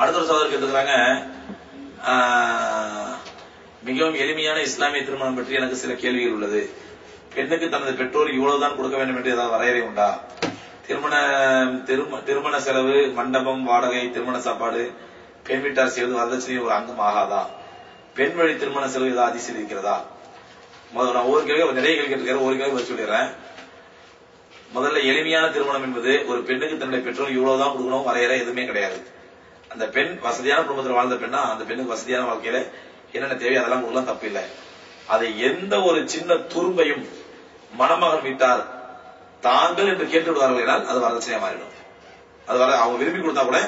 அடுத்த ஒரு சகோதரர் கேட்டுக்கிறாங்க மிகவும் எளிமையான இஸ்லாமிய திருமணம் பற்றி எனக்கு சில கேள்விகள் உள்ளது. பெண்ணுக்கு தனது பெற்றோர் இவ்வளவுதான் கொடுக்க வேண்டும் என்று ஏதாவது வரையறை உண்டா? திருமண திருமண செலவு மண்டபம் வாடகை திருமண சாப்பாடு பெண் வீட்டார் செய்வது வரதட்சணை ஒரு அங்கம் ஆகாதா? பெண் வழி திருமண செலவு ஏதாவது அதிசயம் இருக்கிறதா? முதல்ல நான் ஒவ்வொரு கேள்வி நிறைய கேள்வி கேட்டுக்கிறேன் ஒரு கேள்வி வச்சு சொல்லிடுறேன். முதல்ல எளிமையான திருமணம் என்பது ஒரு பெண்ணுக்கு தன்னுடைய பெற்றோர் இவ்வளவுதான் கொடுக்கணும் வரையறை எதுவுமே கிடையாது. அந்த பெண் வசதியான குடும்பத்தில் வாழ்ந்த பெண்ணா அந்த பெண்ணுக்கு வசதியான வாழ்க்கையில என்னென்ன தேவை அதெல்லாம் கொடுக்கலாம் தப்பு இல்லை அதை எந்த ஒரு சின்ன துரும்பையும் மணமகன் வீட்டார் தாங்கள் என்று கேட்டு விடுவார்கள் என்றால் அது வரதட்சணையா மாறிடும் அது வர அவங்க விரும்பி கொடுத்தா கூட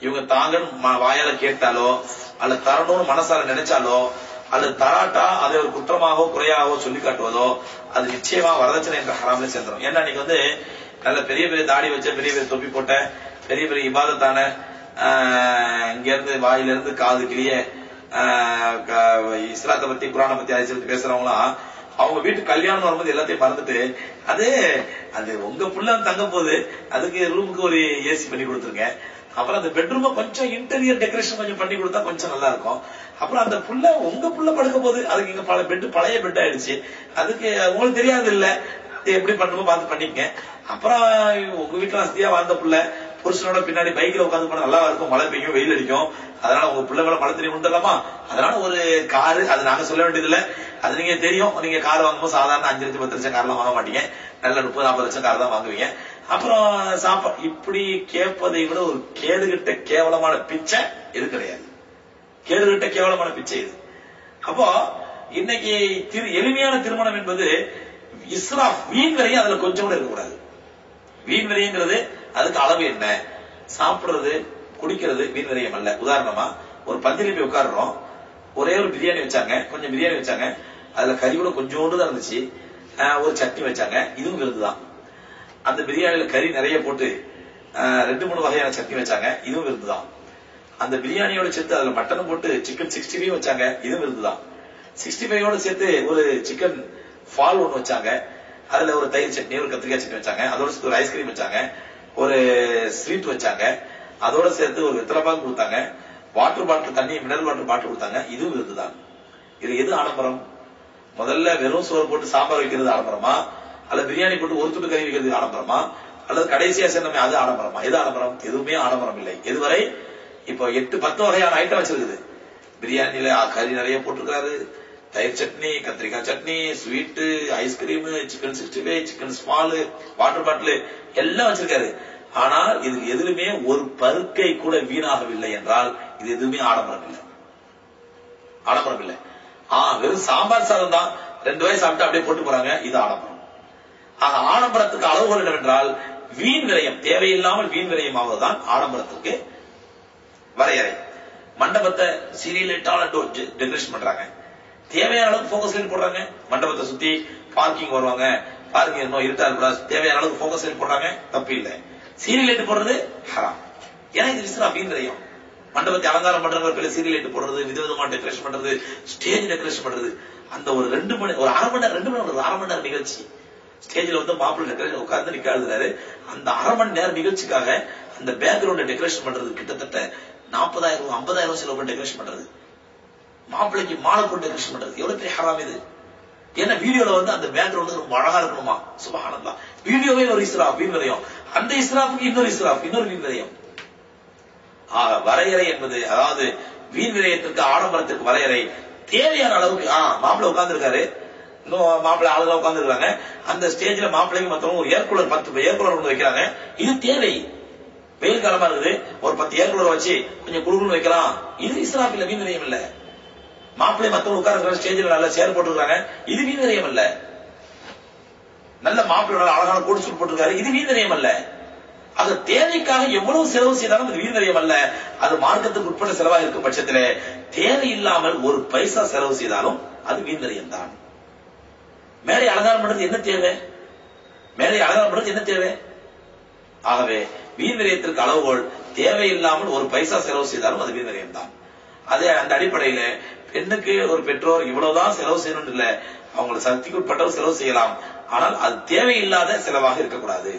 இவங்க தாங்கள் ம- வாயால கேட்டாலோ அல்ல தரணும்னு மனசால நினைச்சாலோ அல்லது தராட்டா அதை ஒரு குற்றமாகவோ குறையாகவோ சொல்லி காட்டுவதோ அது நிச்சயமா வரதட்சணை என்ற ஹராமில் சேர்ந்துடும் ஏன்னா நீங்க வந்து நல்ல பெரிய பெரிய தாடி வச்ச பெரிய பெரிய தொப்பி போட்ட பெரிய பெரிய இபாதத்தான ஆஹ், இங்க இருந்து வாயில இருந்து காது கிளிய ஆஹ், க- இஸ்லாத்தை பத்தி குரானை பத்தி அதிசயம் பத்தி பேசுறவங்களாம் அவங்க வீட்டு கல்யாணம் வரும்போது எல்லாத்தையும் மறந்துட்டு அது அது உங்க புள்ள தங்க போது அதுக்கு ரூமுக்கு ஒரு ஏசி பண்ணி கொடுத்துருங்க. அப்புறம் அந்த பெட்ரூம் கொஞ்சம் இன்டீரியர் டெக்கரேஷன் கொஞ்சம் பண்ணி கொடுத்தா கொஞ்சம் நல்லா இருக்கும் அப்புறம் அந்த புள்ள உங்க புள்ள படுக்க போது அதுக்கு இங்க பல பெட் பழைய பெட் ஆயிடுச்சு. அதுக்கு உங்களுக்கு தெரியாது இல்ல எப்படி பண்ணணுமோ பார்த்து பண்ணிக்கங்க. அப்புறம் உங்க வீட்டுல வசதியா வாழ்ந்த புள்ள புருஷனோட பின்னாடி பைக்ல உட்காந்து போனா நல்லா இருக்கும்? மழை பெய்யும் வெயில் அடிக்கும். அதனால உங்க பிள்ளை மேல மழை தெரியும் உண்டுலாமா அதனால ஒரு காரு அது நாங்க சொல்ல வேண்டியது இல்ல அது நீங்க தெரியும். நீங்க கார் வாங்கும்போது சாதாரண அஞ்சு லட்சம் பத்து லட்சம் கார்லாம் வாங்க மாட்டீங்க. நல்ல முப்பது நாற்பது லட்சம் கார் தான் வாங்குவீங்க. அப்புறம் சாப்பாடு இப்படி கேட்பதை விட ஒரு கேடுகிட்ட கேவலமான பிச்சை இது கிடையாது. கேடுகிட்ட கேவலமான பிச்சை இது. அப்போ இன்னைக்கு திரு எளிமையான திருமணம் என்பது இஸ்ராஃப் வீண் வரையும் அதுல கொஞ்சம் கூட இருக்கக்கூடாது. வீண் விரயங்கிறது அதுக்கு அளவு என்ன? சாப்பிடுறது குடிக்கிறது வீண் விரயம் அல்ல. உதாரணமா ஒரு பந்தியில போய் உட்கார்றோம். ஒரே ஒரு பிரியாணி வச்சாங்க. கொஞ்சம் பிரியாணி வச்சாங்க. அதுல கறி கூட கொஞ்சோண்டு தான் இருந்துச்சு. ஆஹ் ஒரு சட்னி வச்சாங்க. இதுவும் விருதுதான் அந்த பிரியாணியில கறி நிறைய போட்டு ஆஹ் ரெண்டு மூணு வகையான சட்னி வச்சாங்க. இதுவும் விருதுதான் அந்த பிரியாணியோட சேர்த்து அதுல மட்டனும் போட்டு சிக்கன் சிக்ஸ்டி ஃபைவ் வச்சாங்க. இதுவும் விருதுதான் சிக்ஸ்டி ஃபைவோட சேர்த்து ஒரு சிக்கன் ஃபால் ஒன்று வச்சாங்க. அதுல ஒரு தயிர் சட்னி ஒரு கத்திரிக்காய் சட்னி வச்சாங்க. அதோட சேர்த்து ஒரு ஐஸ்கிரீம் வச்சாங்க. ஒரு ஸ்வீட் வச்சாங்க. அதோட சேர்த்து ஒரு வெத்தலைப்பாக கொடுத்தாங்க. வாட்டர் பாட்டில் தண்ணி மினரல் வாட்டர் பாட்டில் கொடுத்தாங்க. இதுவும் விருதுதான் இது எது ஆடம்பரம்? முதல்ல வெறும் சோறு போட்டு சாம்பார் வைக்கிறது ஆடம்பரமா? அல்லது பிரியாணி போட்டு ஒரு துண்டு கறி வைக்கிறது ஆடம்பரமா? அல்லது கடைசியா சேர்ந்தமே அது ஆடம்பரமா? எது ஆடம்பரம்? எதுவுமே ஆடம்பரம் இல்லை. இதுவரை இப்போ எட்டு பத்து வகையான ஐட்டம் வச்சிருக்குது. பிரியாணில கறி நிறைய போட்டிருக்காரு தயிர் சட்னி கத்திரிக்காய் chutney sweet ice cream chicken sixty five chicken small water bottle எல்லாம் வச்சிருக்காரு. ஆனால் இது எதுலுமே ஒரு பருக்கை கூட வீணாகவில்லை என்றால் இது எதுவுமே ஆடம்பரம் இல்லை ஆடம்பரம் இல்லை ஆ வெறும் சாம்பார் சாதம் தான் ரெண்டு வயசு சாப்பிட்டு அப்படியே போட்டு போறாங்க. இது ஆடம்பரம். ஆக ஆடம்பரத்துக்கு அளவுகள் என்னவென்றால் வீண் விரயம் தேவையில்லாமல் வீண் விரயம் ஆவதுதான் ஆடம்பரத்துக்கு வரையறை. மண்டபத்தை சீரியல் டெக்கரேஷன் பண்றாங்க. தேவையான அளவுக்கு போக்கஸ் லைட் போடுறாங்க. மண்டபத்தை சுத்தி பார்க்கிங் வருவாங்க. பார்க்கிங் இன்னும் இருட்டா இருக்கக்கூடாது தேவையான அளவுக்கு போக்கஸ் லைட் போடுறாங்க. தப்பு இல்லை. சீரியல் லைட் போடுறது ஹராம் ஏன்னா இது விசிறா அப்படின்னு தெரியும். மண்டபத்தை அலங்காரம் பண்றவங்க சீரியல் லைட் போடுறது விதவிதமா டெக்கரேஷன் பண்றது ஸ்டேஜ் டெக்கரேஷன் பண்றது. அந்த ஒரு ரெண்டு மணி ஒரு அரை மணி நேரம் ரெண்டு மணி நேரம் அரை மணி நேரம் நிகழ்ச்சி. ஸ்டேஜ்ல வந்து மாப்பிள்ளை டெக்கரேஷன் உட்கார்ந்து நிக்காதுறாரு அந்த அரை மணி நேரம் நிகழ்ச்சிக்காக அந்த பேக்ரவுண்ட டெக்கரேஷன் பண்றது கிட்டத்தட்ட நாற்பதாயிரம் ஐம்பதாயிரம் செலவு டெக்கரேஷன் பண்றது. மாப்பிள்ளைக்கு மாலை போட்டு டெக்கரேஷன் பண்றது. எவ்வளவு பெரிய ஹராம் இது? ஏன்னா வீடியோல வந்து அந்த பேக்ரவுண்ட் ரொம்ப அழகா இருக்கணுமா? சுபஹானல்லாஹ் வீடியோவே ஒரு இஸ்ராஃப் வீண் விரையும் அந்த இஸ்ராஃபுக்கு இன்னொரு இஸ்ராஃப் இன்னொரு வீண் விரயம் ஆக வரையறை என்பது அதாவது வீண் விரயத்திற்கு ஆடம்பரத்திற்கு வரையறை. தேவையான அளவுக்கு ஆ மாப்பிள்ளை உட்கார்ந்து இருக்காரு இன்னும் மாப்பிள்ளை ஆளுங்க உட்கார்ந்து இருக்காங்க அந்த ஸ்டேஜ்ல மாப்பிள்ளைக்கு மத்தவங்க ஒரு ஏர் கூலர் பத்து ஏர்கூலர் ஒன்று வைக்கிறாங்க. இது தேவை. வெயில் காலமா இருக்குது. ஒரு பத்து ஏர்கூலர் வச்சு கொஞ்சம் குடுகுன்னு வைக்கலாம். இது இஸ்ராப் இல்ல வீண் விரயம் இல்லை. மாப்பிள்ளை மத்தவங்க உட்கார்ந்து ஸ்டேஜில் நல்லா சேர் போட்டுருக்காங்க இது வீண் விரயம் இல்ல நல்ல மாப்பிள்ளை அழகான கோடி சூட் போட்டிருக்காரு. இது வீண் விரயம் அல்ல. அது தேவைக்காக எவ்வளவு செலவு செய்தாலும் அது வீண் விரயம் அல்ல. அது மார்க்கத்துக்கு உட்பட்ட செலவாக இருக்கும் தேனையை இல்லாமல் ஒரு பைசா செலவு செய்தாலும் அது வீண் தான். மேலே அலங்காரம் பண்றது என்ன தேவை? மேலே அலங்காரம் பண்றது என்ன தேவை? ஆகவே வீண் விரயத்திற்கு அளவுகோல் தேவையில்லாமல் ஒரு பைசா செலவு செய்தாலும் அது வீண் விரயம் தான். அதே அந்த அடிப்படையில பெண்ணுக்கு ஒரு பெற்றோர் இவ்வளவுதான் செலவு செய்யணும் இல்ல அவங்கள சக்திக்கு உட்பட்டவர் செலவு செய்யலாம். ஆனால் அது தேவையில்லாத செலவாக இருக்கக்கூடாது.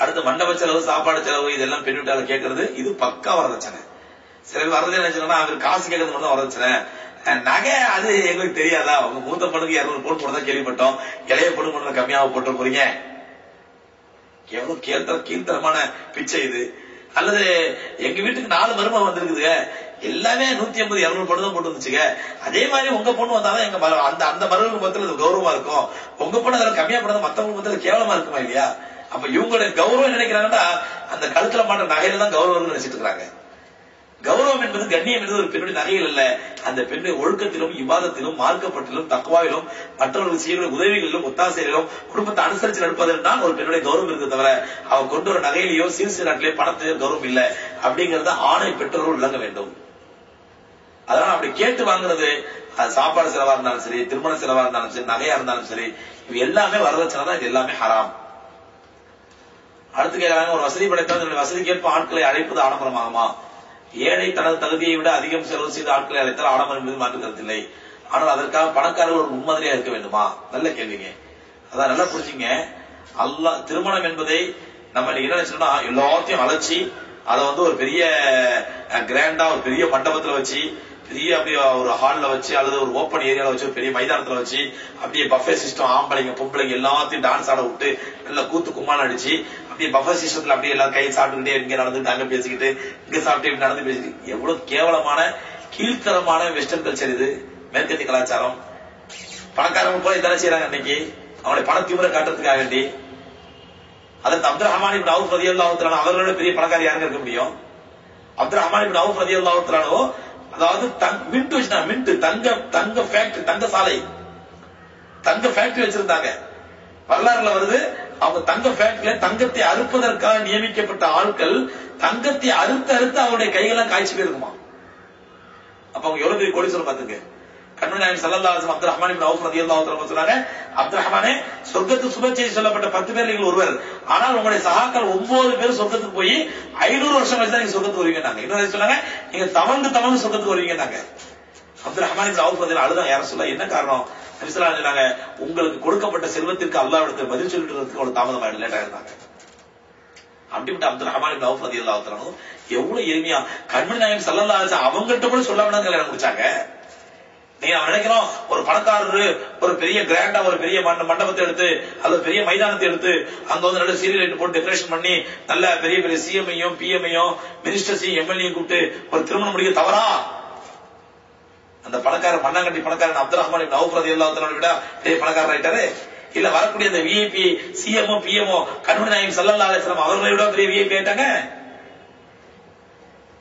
அடுத்து மண்டப செலவு சாப்பாடு செலவு இதெல்லாம் பெண் வீட்டாளர் கேட்கறது இது பக்கா வரதட்சணை சில பேர் வரது நினைச்சோம்னா அவர் காசு கேட்கறது மட்டும் வரதட்சணை நகை அது எங்களுக்கு தெரியாதா? உங்க மூத்த பொண்ணுக்கு இருநூறு போட்டு போடுறதா கேள்விப்பட்டோம். இளைய பொண்ணு மட்டும் கம்மியாக போட்டு போறீங்க. எவ்வளவு கீழ்த்தர கீழ்த்தரமான பிச்சை இது. அல்லது எங்க வீட்டுக்கு நாலு மருமகம் வந்திருக்குதுங்க. எல்லாமே நூத்தி ஐம்பது இருநூறு பொண்ணு தான் போட்டு வந்துச்சுங்க அதே மாதிரி உங்க பொண்ணு வந்தாலும் எங்க மரு- அந்த அந்த மருமகள் மத்தியில் இது கௌரவமா இருக்கும். உங்க பொண்ணு அதில் கம்மியா போனது மத்தவங்க மத்தியில் கேவலமா இருக்குமா இல்லையா? அப்ப இவங்களுடைய கௌரவம் நினைக்கிறாங்கன்னா அந்த கழுத்துல மாட்ட நகையில தான் கௌரவம் நினைச்சிட்டு இருக்காங்க கௌரவம் என்பது கண்ணியம் என்பது ஒரு பெண்ணுடைய நகையில் அல்ல. அந்த பெண்ணை ஒழுக்கத்திலும் இவாதத்திலும் மார்க்கப்பட்டிலும் தக்குவாவிலும் மற்றவர்களுக்கு செய்யக்கூடிய உதவிகளிலும் ஒத்தாசைகளிலும் குடும்பத்தை அனுசரிச்சு நடப்பதில் தான் ஒரு பெண்ணுடைய கௌரவம் இருக்கு தவிர அவன் கொண்டு வர நகையிலேயோ சீர்சி நாட்டிலேயோ பணத்திலேயோ கௌரவம் இல்லை. அப்படிங்கறத ஆணை பெற்றோர்கள் விளங்க வேண்டும். அதனால அப்படி கேட்டு வாங்குறது சாப்பாடு செலவா இருந்தாலும் சரி திருமண செலவா இருந்தாலும் சரி நகையா இருந்தாலும் சரி இது எல்லாமே வரதட்சணை தான் இது எல்லாமே ஹராம். அடுத்து கேட்கறாங்க ஒரு வசதி படைத்தவன் வசதி வசதிக்கேற்ப ஆட்களை அழைப்பது ஆடம்பரமாகுமா? ஏழை தனது தகுதியை விட அதிகம் செலவு செய்து ஆட்களை அழைத்தால் ஆடம்பரம் என்பது மாற்று கருத்தில்லை ஆனால் அதற்காக பணக்காரர்கள் ஒரு முன்மாதிரியா இருக்க வேண்டுமா? நல்ல கேள்விங்க. அதான் நல்லா புரிஞ்சுங்க. அல்லா திருமணம் என்பதை நம்ம என்ன நினைச்சோம்னா எல்லாத்தையும் அழைச்சி அதை வந்து ஒரு பெரிய கிராண்டா ஒரு பெரிய மண்டபத்துல வச்சு பெரிய அப்படியே ஒரு ஹால்ல வச்சு அல்லது ஒரு ஓப்பன் ஏரியால வச்சு ஒரு பெரிய மைதானத்துல வச்சு அப்படியே பஃபே சிஸ்டம் ஆம்பளைங்க பொம்பளைங்க எல்லாத்தையும் டான்ஸ் ஆட விட்டு நல்ல கூத்து கும்மான் அடிச்சு அப்படியே பஃபே சிஸ்டத்துல அப்படியே எல்லாம் கை சாப்பிட்டுக்கிட்டே இங்க நடந்துட்டு அங்க பேசிக்கிட்டு இங்க சாப்பிட்டு இப்படி நடந்து பேசிக்கிட்டு எவ்வளவு கேவலமான கீழ்த்தரமான வெஸ்டர்ன் கல்ச்சர் இது. மேற்கத்திய கலாச்சாரம். பணக்காரங்க போல இதான செய்யறாங்க இன்னைக்கு அவனுடைய பண திமுறை காட்டுறதுக்காக வேண்டி. அதற்கு அப்துல் ரஹ்மான் இப்படி அவுஃப் ரலியல்லாஹு அவர்களோட பெரிய பணக்காரி யாருங்க இருக்க முடியும்? அப்துல் ரஹ்மான் இப்படி அவுஃப் ரலியல்லாஹு தஆலா அதாவது மின்ட் வச்சுனா மின்ட் தங்க தங்க ஃபேக்டரி தங்க சாலை. தங்க ஃபேக்டரி வச்சிருந்தாங்க. வரலாறுல வருது அவங்க தங்க ஃபேக்டரியில தங்கத்தை அறுப்பதற்காக நியமிக்கப்பட்ட ஆட்கள் தங்கத்தை அறுத்து அறுத்து அவருடைய கைகள்லாம் காய்ச்சி போயிருக்குமா? அப்ப அவங்க எவ்வளவு பெரிய கோடீஸ்வரம் பாத்துங்க கண்மணி நாயகம் ஸல்லல்லாஹு அலைஹி வஸல்லம் அப்துல் ரஹ்மான் இப்னு அவுஃப் ரலியல்லாஹு தஆலா சொன்னாங்க. அப்துல் ரஹ்மானே சொர்க்கத்து சுப செய்தி சொல்லப்பட்ட பத்து பேர் நீங்கள் ஒருவர். ஆனால் உங்களுடைய சகாக்கள் ஒவ்வொரு பேரும் சொர்க்கத்துக்கு போய் ஐநூறு வருஷம் கழிச்சு தான் நீங்க சொர்க்கத்துக்கு வருவீங்க நாங்க இன்னொரு சொன்னாங்க நீங்க தவந்து தவந்து சொர்க்கத்துக்கு வருவீங்க நாங்க அப்துல் ரஹ்மான் இப்னு அவுஃப் ரலியல்லாஹு அழுதான் யாரும் சொல்ல என்ன காரணம்? நபி சொன்னாங்க உங்களுக்கு கொடுக்கப்பட்ட செல்வத்திற்கு அல்லாஹ்விடத்தில் பதில் சொல்லிட்டு ஒரு தாமதம் ஆயிடும் லேட்டா இருந்தாங்க. அப்படிப்பட்ட அப்துல் ரஹ்மான் இப்னு அவுஃப் ரலியல்லாஹு எவ்வளவு எளிமையா. கண்மணி நாயகம் சல்லல்லா அலைஹி வஸல்லம் அவங்கள்ட்ட கூட சொல்லாம கல்யாணம் முடிச்சாங்க. நீங்க நினைக்கிறோம் ஒரு பணக்காரரு ஒரு பெரிய கிராண்டா ஒரு பெரிய மண்ட- மண்டபத்தை எடுத்து அல்லது பெரிய மைதானத்தை எடுத்து அங்க வந்து நல்ல சீரியல் லைட் போட்டு டெக்கரேஷன் பண்ணி நல்ல பெரிய பெரிய சிஎம்ஐயும் பிஎம்ஐயும் மினிஸ்டர்ஸையும் எம்எல்ஏயும் கூப்பிட்டு ஒரு திருமணம் முடிக்க தவறா? அந்த பணக்கார மண்ணாங்கட்டி பணக்காரன் அப்துல் ரஹ்மான் நவுப்ரதி அவுஃப் விட பெரிய பணக்காரர் ஆயிட்டாரு. இல்ல வரக்கூடிய அந்த விஐபி சிஎம்ஓ பிஎம்ஓ கண்மணி நாயகம் ஸல்லல்லாஹு அலைஹி அவர்களை விட பெரிய விஐபி ஆயிட்டாங்க.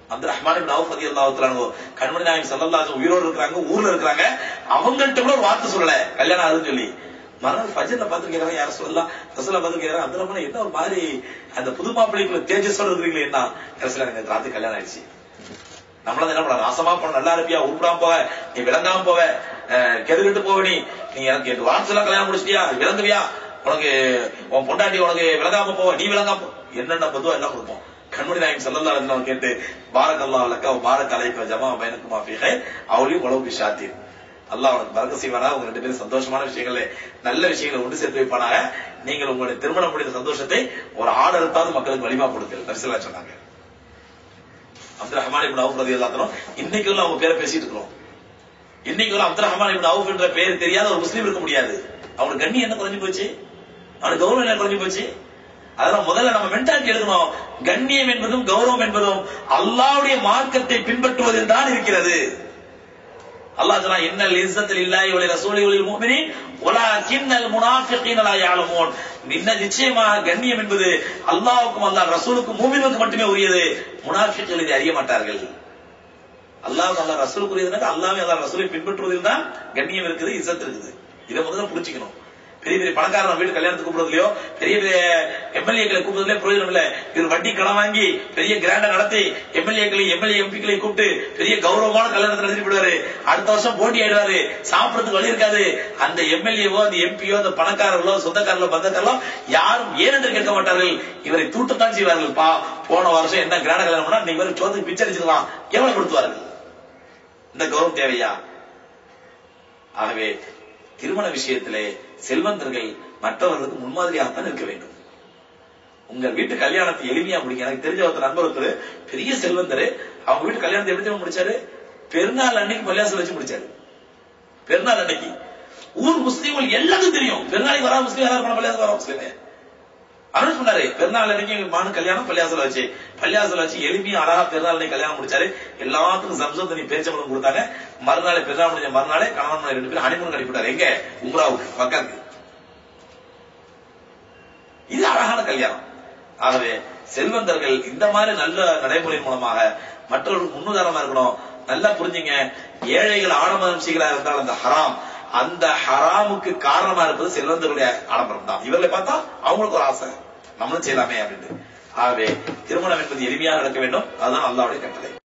அப்துல் ரஹ்மான் இப்னு அவுஃப் ரலியல்லாஹு கண்மணி நாயகம் ஸல்லல்லாஹு உயிரோடு இருக்காங்க ஊர்ல இருக்காங்க அவங்கள்ட்ட கூட ஒரு வார்த்தை சொல்லல. கல்யாணம் ஆகுதுன்னு சொல்லி. மறுநாள் ஃபஜர்ல பார்த்து கேக்குறாங்க யார சொல்லலாம் ரசூலா பார்த்து கேக்குறாங்க அப்துல் ரஹ்மான் என்ன ஒரு மாதிரி அந்த புது மாப்பிள்ளைக்குள்ள தேஜஸோட இருக்கிறீங்களே என்ன? ரசூலா எனக்கு ராத்திரி கல்யாணம் ஆயிடுச்சு. நம்மள என்ன பண்ண நாசமா போன நல்லா இருப்பியா? உருப்படாம போவ நீ விளங்காம போவ அஹ், போவ நீ. நீ எனக்கு எட்டு வாரத்துல கல்யாணம் முடிச்சிட்டியா? விளங்குவியா? உனக்கு உன் பொண்டாட்டி உனக்கு விளங்காம போவ நீ விளங்காம போ. என்னென்ன பொதுவா எல்லாம் கொடுப்போம். கண்மணி நாயகம் சல்லல்லா அலிஸ்லாம் கேட்டு பாரக் அல்லா அலக்கா பாரக் அலைக்க ஜமா பயனுக்கு மாஃபிகை அவளையும் உழவு பிஷாத்தீர் அல்லாஹ் உனக்கு பறக்க செய்வானா? உங்க ரெண்டு பேரும் சந்தோஷமான விஷயங்களே. நல்ல விஷயங்களை ஒன்று சேர்த்து வைப்பானாக. நீங்கள் உங்களுடைய திருமணம் முடிந்த சந்தோஷத்தை ஒரு ஆடறுத்தாவது மக்களுக்கு வலிமா கொடுத்தல் தரிசலா சொன்னாங்க. அப்துல் ரஹ்மான் இப்படி அவுஃப் ரலியல்லாஹு இன்னைக்கு இன்னைக்கு அவங்க பேரை பேசிட்டு இருக்கிறோம். இன்னைக்கு அப்துல் ரஹ்மான் இப்படி அவுஃப் என்ற பேர் தெரியாத ஒரு முஸ்லீம் இருக்க முடியாது. அவனுக்கு கண்ணி என்ன குறைஞ்சு போச்சு? அவனுக்கு கௌரவம் என்ன குறைஞ்சு போச்சு? அதனால முதல்ல நம்ம மென்டாலிட்டி எழுதணும். கண்ணியம் என்பதும் கௌரவம் என்பதும் அல்லாவுடைய மார்க்கத்தை பின்பற்றுவதில் தான் இருக்கிறது. அல்லாஹ் சொன்னா இன்னல் இஸ்ஸத்தில் இல்லாஹி வலி ரசூலி வலில் முஃமினீன் வலாக்கின்னல் முனாஃபிகீன லா யஅலமூன். இன்ன நிச்சயமாக கண்ணியம் என்பது அல்லாஹ்வுக்கும் அல்லாஹ் ரசூலுக்கும் மூமினுக்கு மட்டுமே உரியது. முனாஃபிக்குகள் இதை அறிய மாட்டார்கள். அல்லாஹ் அல்லாஹ் ரசூலுக்கு உரியதுனாக்க அல்லாஹ்வே அல்லாஹ் ரசூலை பின்பற்றுவதில் தான் கண்ணியம் இருக்குது இஸ்ஸத் இருக்குது. இதை முதல்ல புரிஞ்சுக்கணும். பெரிய பெரிய பணக்காரன் வீட்டு கல்யாணத்துக்கு கூப்பிடுறதுலயோ பெரிய பெரிய எம்எல்ஏக்களை கூப்பிடுறதுல பிரயோஜனம் இல்ல. இவர் வட்டி கடன் வாங்கி பெரிய கிராண்டா நடத்தி எம்எல்ஏக்களை எம்எல்ஏ எம்பிக்களை கூப்பிட்டு பெரிய கௌரவமான கல்யாணத்தை நடத்தி விடுவாரு அடுத்த வருஷம் போட்டி ஆயிடுவாரு. சாப்பிடறதுக்கு வழி இருக்காது. அந்த எம்எல்ஏவோ அந்த எம்பியோ அந்த பணக்காரர்களோ சொந்தக்காரர்களோ பந்தக்காரர்களோ யாரும் ஏனென்று கேட்க மாட்டார்கள். இவரை தூட்டத்தான் செய்வார்கள். பா போன வருஷம் என்ன கிராண்ட கல்யாணம் பண்ணா நீங்க வரை சோத்துக்கு பிச்சை எவ்வளவு கொடுத்துவார்கள் இந்த கௌரவம் தேவையா? ஆகவே திருமண விஷயத்திலே செல்வந்தர்கள் மற்றவர்களுக்கு முன்மாதிரியாகத்தான் இருக்க வேண்டும். உங்க வீட்டு கல்யாணத்தை எளிமையா முடிங்க. எனக்கு தெரிஞ்ச ஒருத்தர் நண்பர் ஒருத்தர் பெரிய செல்வந்தர். அவங்க வீட்டு கல்யாணத்தை எப்படி முடிச்சாரு? பெருநாள் அன்னைக்கு பள்ளியாசல் வச்சு முடிச்சாரு. பெருநாள் அன்னைக்கு. ஊர் முஸ்லீம்கள் எல்லாத்துக்கும் தெரியும். பெருநாளைக்கு வரா முஸ்லீம் யாரும் இருப்பாங்க, பள்ளியாசல் வரா முஸ்லீமே அருள் சொன்னாரு பெருநாள் அன்னைக்கு எங்க மானு கல்யாணம் பள்ளியாசல வச்சு பள்ளியாசல வச்சு எளிமையா அழகா பெருநாள் அன்னைக்கு கல்யாணம் முடிச்சாரு. எல்லாத்துக்கும் சம்சம் தண்ணி பேச்சம்பளம் கொடுத்தாங்க. மறுநாள் பெருநாள் முடிஞ்ச மறுநாளே கணவன் மனைவி ரெண்டு பேரும் ஹனிமூன் கட்டிவிட்டாரு எங்க? உம்ராவுக்கு பக்கத்து. இது அழகான கல்யாணம். ஆகவே செல்வந்தர்கள் இந்த மாதிரி நல்ல நடைமுறை மூலமாக மற்றவர்களுக்கு முன்னுதாரணமா இருக்கணும். நல்லா புரிஞ்சுங்க. ஏழைகள் ஆடம்பரம் செய்கிறா இருந்தால் அந்த ஹராம். அந்த ஹராமுக்கு காரணமா இருப்பது செல்வந்தருடைய ஆடம்பரம் தான் இவர்களை பார்த்தா அவங்களுக்கு ஒரு ஆசை. நம்மளும் செய்யலாமே அப்படின்ட்டு. ஆகவே திருமணம் என்பது எளிமையாக நடக்க வேண்டும். அதுதான் அல்லாவுடைய கட்டளை.